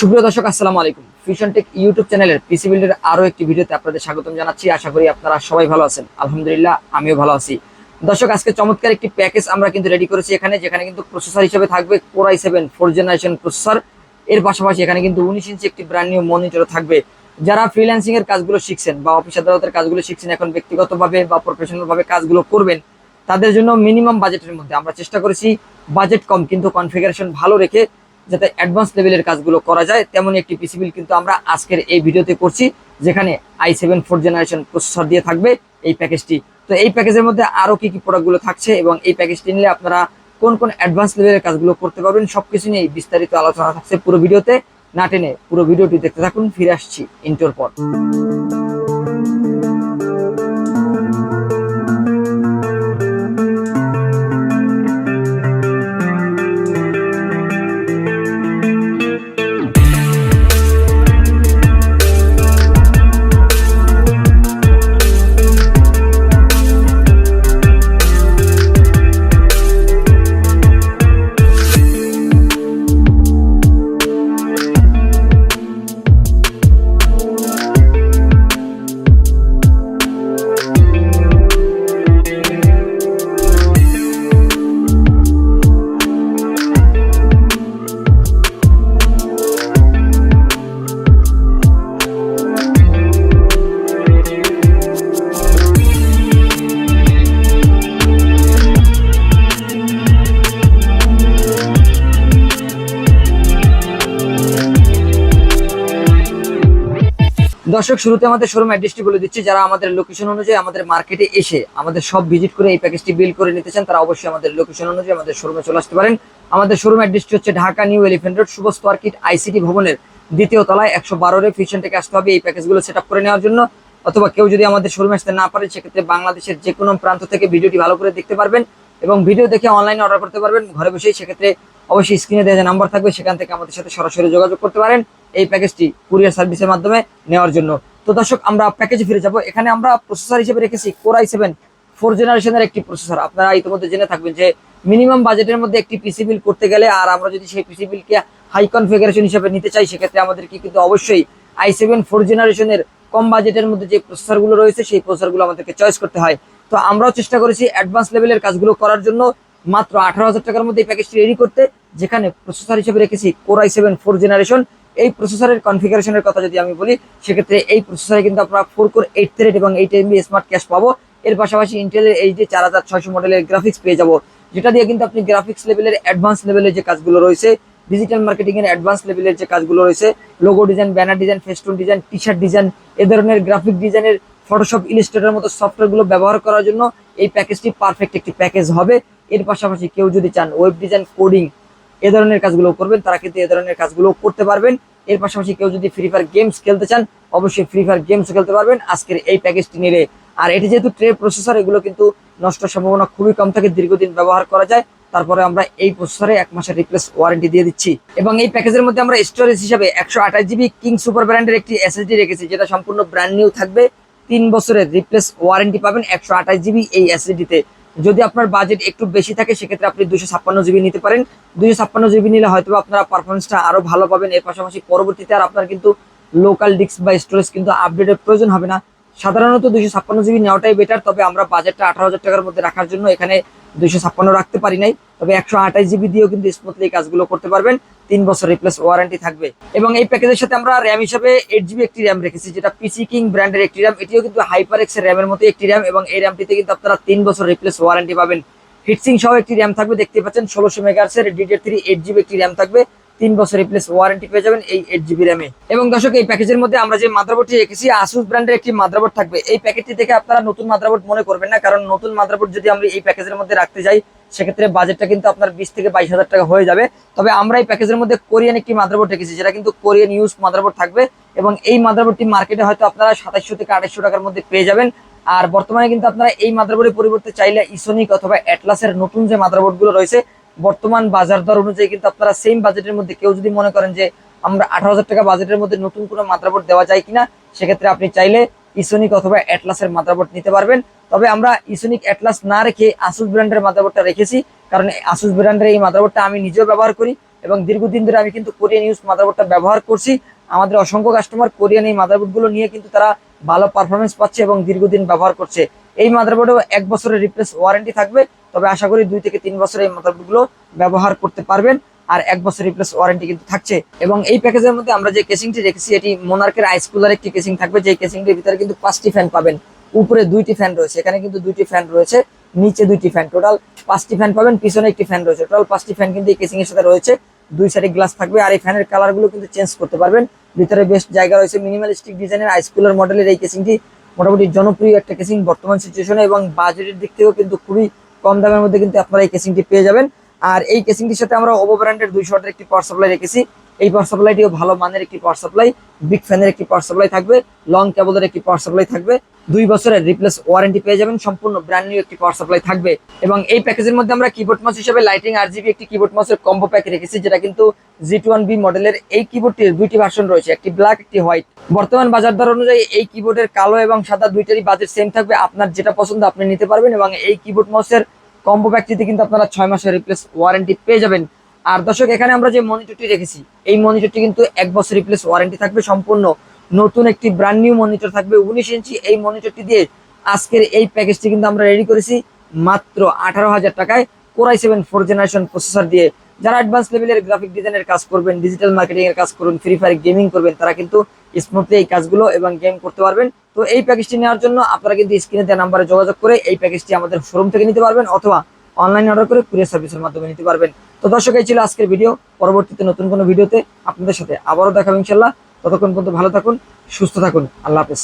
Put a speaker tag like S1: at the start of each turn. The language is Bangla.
S1: সুপ্রিয় দর্শক, আসসালামু আলাইকুম। ফিউশন টেক ইউটিউব চ্যানেলের পিসি বিল্ডের আরও একটি ভিডিওতে আপনাদের স্বাগতম জানাচ্ছি। আশা করি আপনারা সবাই ভালো আছেন। আলহামদুলিল্লাহ, আমিও ভালো আছি। দর্শক, আজকে চমৎকার একটি প্যাকেজ আমরা কিন্তু রেডি করেছি এখানে, যেখানে কিন্তু প্রসেসর হিসেবে থাকবে core i seven four generation processor এর পাশাপাশি এখানে কিন্তু উনিশ ইঞ্চি একটি ব্র্যান্ড নিউ মনিটর থাকবে। যারা ফ্রিল্যান্সিং এর কাজগুলো শিখছেন বা অফিস আদালতের কাজগুলো শিখছেন, এখন ব্যক্তিগতভাবে বা প্রফেশনাল ভাবে কাজগুলো করবেন, তাদের জন্য মিনিমাম বাজেটের মধ্যে আমরা চেষ্টা করেছি। বাজেট কম কিন্তু কনফিগারেশন ভালো রেখে যাতে অ্যাডভান্স লেভেলের কাজগুলো করা যায়, তেমনই একটি পিসি বিল কিন্তু আমরা আজকের এই ভিডিওতে করছি, যেখানে i seven four generation processor দিয়ে থাকবে এই প্যাকেজটি তো এই প্যাকেজের মধ্যে আরও কি কি প্রোডাক্টগুলো থাকছে এবং এই প্যাকেজটি নিলে আপনারা কোন কোন অ্যাডভান্স লেভেলের কাজগুলো করতে পারবেন, সবকিছু নিয়ে বিস্তারিত আলোচনা থাকছে পুরো ভিডিওতে। না টেনে পুরো ভিডিওটি দেখতে থাকুন, ফিরে আসছি ইন্টোর পর। দর্শক, শুরুতে আমাদের শোরুম অ্যাড্রেসটি বলে দিচ্ছি, যারা আমাদের লোকেশন অনুযায়ী আমাদের মার্কেটে এসে আমাদের সব ভিজিট করে এই প্যাকেজটি বিল করে নিতে চান, তারা অবশ্যই আমাদের লোকেশন অনুযায়ী আমাদের শোরুমে চলে আসতে পারেন। আমাদের শোরুম অ্যাড্রেসটি হচ্ছে Dhaka new elephant road, Shubho market ICT ভবনের দ্বিতীয় তলায় একশো বারোরে ফিউশন থেকে আসতে হবে এই প্যাকেজগুলো সেট করে নেওয়ার জন্য। অথবা কেউ যদি আমাদের শোরুমে আসতে না পারে সেক্ষেত্রে বাংলাদেশের যে কোনো প্রান্ত থেকে ভিডিওটি ভালো করে দেখতে পারবেন এবং ভিডিও দেখে অনলাইনে অর্ডার করতে পারবেন। ঘরে বসেই সেক্ষেত্রে অবশ্যই স্ক্রিনে দেওয়া যে নাম্বার থাকবে, সেখান থেকে আমাদের সাথে সরাসরি যোগাযোগ করতে পারেন। এই প্যাকেজটি কুরিয়ার সার্ভিসের মাধ্যমে নেওয়ার জন্য। তো দর্শক, আমরা প্যাকেজে ফিরে যাব। এখানে আমরা প্রসেসর হিসেবে রেখেছি কোরাই সেভেন ফোর জেনারেশনের একটি প্রসেসর আপনারা ইতিমধ্যে জেনে থাকবেন যে মিনিমাম বাজেটের মধ্যে একটি পিসি বিল করতে গেলে আর আমরা যদি সেই পিসি বিলকে হাই কনফিগারেশন হিসেবে নিতে চাই, সেক্ষেত্রে আমাদেরকে কিন্তু অবশ্যই আই সেভেন ফোর জেনারেশনের কম বাজেটের মধ্যে যে প্রসেসরগুলো রয়েছে, সেই প্রসেসরগুলো আমাদেরকে চয়েস করতে হয়। তো আমরাও চেষ্টা করেছি অ্যাডভান্স লেভেলের কাজগুলো করার জন্য। মাত্র আঠারো হাজার টাকার মধ্যে এই প্যাকেজটি রেডি করতে, যেখানে প্রসেসর হিসেবে রেখেছি কোরাই সেভেন ফোর জেনারেশন এই প্রসেসরের কনফিগারেশনের কথা যদি আমি বলি, সেক্ষেত্রে এই প্রসেসরে কিন্তু আমরা ফোর কোর এইট থ্রেড এবং এইট এমবি স্মার্ট ক্যাশ পাবো। এর পাশাপাশি ইন্টেলের এই যে চার হাজার ছয়শো মডেলের গ্রাফিক্স পেয়ে যাব। যেটা দিয়ে কিন্তু আপনি গ্রাফিক্স লেভেলের অ্যাডভান্স লেভেলের যে কাজগুলো রয়েছে ডিজিটাল মার্কেটিং এর অ্যাডভান্স লেভেলের যে কাজগুলো রয়েছে logo design banner design festoon design T shirt design এ ধরনের গ্রাফিক ডিজাইনের ফটোশপ ইলিস্ট্রেটার মতো সফটওয়্যারগুলো ব্যবহার করার জন্য এই প্যাকেজটি পারফেক্ট একটি প্যাকেজ হবে। এর পাশাপাশি কেউ যদি চান ওয়েব ডিজাইন কোডিং এ ধরনের কাজগুলো করবেন, তারা কিন্তু এ ধরনের কাজগুলো করতে পারবেন। এর পাশাপাশি কেউ যদি ফ্রি ফায়ার গেমস খেলতে চান, অবশ্যই ফ্রি ফায়ার গেমস খেলতে পারবেন। আজকের এই প্যাকেজটি নিলে আর এটি যেহেতু ট্রে প্রসেসর এগুলো কিন্তু নষ্ট সম্ভাবনা খুবই কম থাকে, দীর্ঘদিন ব্যবহার করা যায়। তারপরে আমরা এই প্রসেসরে এক মাসের রিপ্লেস ওয়ারেন্টি দিয়ে দিচ্ছি। এবং এই প্যাকেজের মধ্যে আমরা স্টোরেজ হিসাবে একশো আঠাশ জিবি কিং সুপার ব্র্যান্ডের একটি এসএসডি রেখেছি, যেটা সম্পূর্ণ ব্র্যান্ড নিউ থাকবে। তিন বছরের রিপ্লেস ওয়ারেন্টি পাবেন একশো আঠাশ জিবি এই এসএসডিতে যদি আপনার বাজেট একটু বেশি থাকে, সেক্ষেত্রে আপনি দুশো ছাপ্পান্ন জিবি নিতে পারেন। দুশো ছাপ্পান্ন জিবি নিলে হয়তো আপনারা পারফরমেন্সটা আরও ভালো পাবেন। এর পাশাপাশি পরবর্তীতে আর আপনার কিন্তু লোকাল ডিস্ক বা স্টোরেজ কিন্তু আপডেটের প্রয়োজন হবে না। সাধারণত দুশো ছাপ্পান্ন জিবি নেওয়াটাই বেটার তবে আমরা বাজেটটা আঠারো হাজার টাকার মধ্যে রাখার জন্য এখানে দুইশো ছাপ্পান্ন রাখতে পারি নাই। তবে একশো আঠাশ জিবি দিয়েও কিন্তু স্মুথলি কাজগুলো করতে পারবেন। তিন বছর রিপ্লেস ওয়ারেন্টি থাকবে। এবং এই প্যাকেজের সাথে আমরা র্যাম হিসাবে এইট জিবি একটি র্যাম রেখেছি, যেটা পিসি কিং ব্র্যান্ডের একটি র্যাম এটিও কিন্তু হাইপার এক্সের র্যামের মতো একটি র্যাম এবং এই র্যামটিতে কিন্তু আপনারা তিন বছর রিপ্লেস ওয়ারেন্টি পাবেন। হিটসিং সহ একটি র্যাম থাকবে, দেখতে পাচ্ছেন ষোলোশো মেগাহার্সের ডিডিআর থ্রি এইট জিবি একটি র্যাম থাকবে। তিন বছর রিপ্লেস ওয়ারেন্টি পেয়ে যাবেন এই এইট জিবি র্যামে এবং দর্শক, এই প্যাকেজের মধ্যে আমরা যে মাদ্রাবোর্ডটি রেখেছি আসুস ব্র্যান্ডের একটি মাদ্রাবোর্ড থাকবে। এই প্যাকেটটি থেকে আপনারা নতুন মাদ্রাবোর্ড মনে করবেন না, কারণ নতুন মাদ্রাবোর্ড যদি আমরা এই প্যাকেজের মধ্যে রাখতে যাই সেক্ষেত্রে বাজেটটা কিন্তু আপনার বিশ থেকে বাইশ হাজার টাকা হয়ে যাবে। তবে আমরা এই প্যাকেজের মধ্যে কোরিয়ান একটি মাদারবোর্ড রেখেছি, যেটা কিন্তু কোরিয়ান ইউজ মাদারবোর্ড থাকবে এবং এই মাদারবোর্ডটি মার্কেটে হয়তো আপনারা সাতাইশশো থেকে আড়াইশো টাকার মধ্যে পেয়ে যাবেন। আর বর্তমানে কিন্তু আপনারা এই মাদারবোর্ডের পরিবর্তে চাইলে ইসোনিক অথবা অ্যাটলাসের নতুন যে মাদারবোর্ডগুলো রয়েছে, বর্তমান বাজার দর অনুযায়ী কিন্তু আপনারা সেম বাজেটের মধ্যে কেউ যদি মনে করেন যে, আমরা আঠারো হাজার টাকা বাজেটের মধ্যে নতুন কোনো মাদারবোর্ড দেওয়া যায় কিনা, সেক্ষেত্রে আপনি চাইলে ইসোনিক অথবা অ্যাটলাসের মাদারবোর্ড নিতে পারবেন। তবে আমরা ইসোনিক অ্যাটলাস না রেখে আসুস ব্র্যান্ডের মাদারবোর্ডটা রেখেছি, কারণ আসুস ব্র্যান্ডের এই মাদারবোর্ডটা আমি নিজেও ব্যবহার করি এবং দীর্ঘদিন ধরে আমি কিন্তু কোরিয়ান ইউজ মাদারবোর্ডটা ব্যবহার করছি। আমাদের অসংখ্য কাস্টমার কোরিয়ান এই মাদারবোর্ডগুলো নিয়ে কিন্তু তারা ভালো পারফরমেন্স পাচ্ছে এবং দীর্ঘদিন ব্যবহার করছে। এই মাদারবোর্ডেও এক বছরের রিপ্লেস ওয়ারেন্টি থাকবে, তবে আশা করি দুই থেকে তিন বছর এই মাদারবোর্ডগুলো ব্যবহার করতে পারবেন। আর এক বছর রিপ্লেস ওয়ারেন্টি কিন্তু থাকছে। এবং এই প্যাকেজের মধ্যে আমরা যে কেসিংটি রেখেছি, এটি মোনার্কের আইস কুলার একটি কেসিং থাকবে। যে কেসিংটির ভিতরে কিন্তু পাঁচটি ফ্যান পাবেন। উপরে দুইটি ফ্যান রয়েছে। এখানে কিন্তু দুইটি ফ্যান রয়েছে, নিচে দুইটি ফ্যান টোটাল পাঁচটি ফ্যান পাবেন, পিছনে একটি ফ্যান রয়েছে। টোটাল পাঁচটি ফ্যান কিন্তু এই কেসিং এর সাথে রয়েছে। দুই সাইডে গ্লাস থাকবে আর এই ফ্যানের কালারগুলো কিন্তু চেঞ্জ করতে পারবেন। ভিতরে বেশ জায়গা রয়েছে মিনিমালিস্টিক ডিজাইনের আইস কুলার মডেলের এই কেসিংটি মোটামুটি জনপ্রিয় একটা কেসিং বর্তমান সিচুয়েশনে এবং বাজেটের দিক থেকেও কিন্তু খুবই কম দামের মধ্যে কিন্তু আপনারা এই কেসিংটি পেয়ে যাবেন। আর এই কেসিংটির সাথে আমরা ওভো ব্র্যান্ডের দুইশো ওয়াটের একটি পাওয়ার সাপ্লাই রেখেছি। এই পাওয়ার সাপ্লাইটিও ভালো মানের একটি পাওয়ার সাপ্লাই বিগ ফ্যানের একটি পাওয়ার সাপ্লাই থাকবে লং কেবলের একটি পাওয়ার সাপ্লাই থাকবে। দুই বছরের রিপ্লেস ওয়ারেন্টি পেয়ে যাবেন, সম্পূর্ণ ব্র্যান্ড নিউ একটি পাওয়ার সাপ্লাই থাকবে। এবং এই প্যাকেজের মধ্যে আমরা কিবোর্ড মাউস হিসেবে লাইটিং আর জিবি একটি কিবোর্ড মাউসের কম্বো প্যাক রেখেছি, যেটা কিন্তু জি টু ওয়ান বি মডেলের এই কিবোর্ডটির দুইটি ভার্সন রয়েছে, একটি ব্ল্যাক একটি হোয়াইট বর্তমান বাজার দর অনুযায়ী এই কিবোর্ডের কালো এবং সাদা দুইটারই বাজেট সেম থাকবে। আপনার যেটা পছন্দ আপনি নিতে পারবেন এবং এই কিবোর্ড মাউসের কম্বো প্যাকটিতে কিন্তু আপনারা ছয় মাসের রিপ্লেস ওয়ারেন্টি পেয়ে যাবেন। আর দর্শক, এখানে আমরা যে মনিটরটি রেখেছি, এই মনিটরটি কিন্তু এক বছর রিপ্লেস ওয়ারেন্টি থাকবে সম্পূর্ণ। নতুন একটি ব্র্যান্ড নিউ মনিটর থাকবে উনিশ ইঞ্চি। এই মনিটরটি দিয়ে আজকের এই প্যাকেজটি কিন্তু আমরা রেডি করেছি মাত্র আঠারো হাজার টাকায় core i seven four generation processor দিয়ে। যারা অ্যাডভান্স লেভেলের গ্রাফিক ডিজাইনের কাজ করবেন ডিজিটাল মার্কেটিং এর কাজ করবেন ফ্রি ফায়ার গেমিং করবেন, তারা কিন্তু স্মুথলি এই কাজগুলো এবং গেম করতে পারবেন। তো এই প্যাকেজটি নেওয়ার জন্য আপনারা কিন্তু স্ক্রিনে দেওয়া নাম্বারে যোগাযোগ করে এই প্যাকেজটি আমাদের শোরুম থেকে নিতে পারবেন অথবা অনলাইন অর্ডার করে কুরিয়ার সার্ভিসের মাধ্যমে নিতে পারবেন। তো দর্শক, এই ছিল আজকের ভিডিও পরবর্তীতে নতুন কোনো ভিডিওতে আপনাদের সাথে আবারও দেখাবো ইনশাল্লাহ ততক্ষণ পর্যন্ত ভালো থাকুন, সুস্থ থাকুন। আল্লাহ হাফেজ।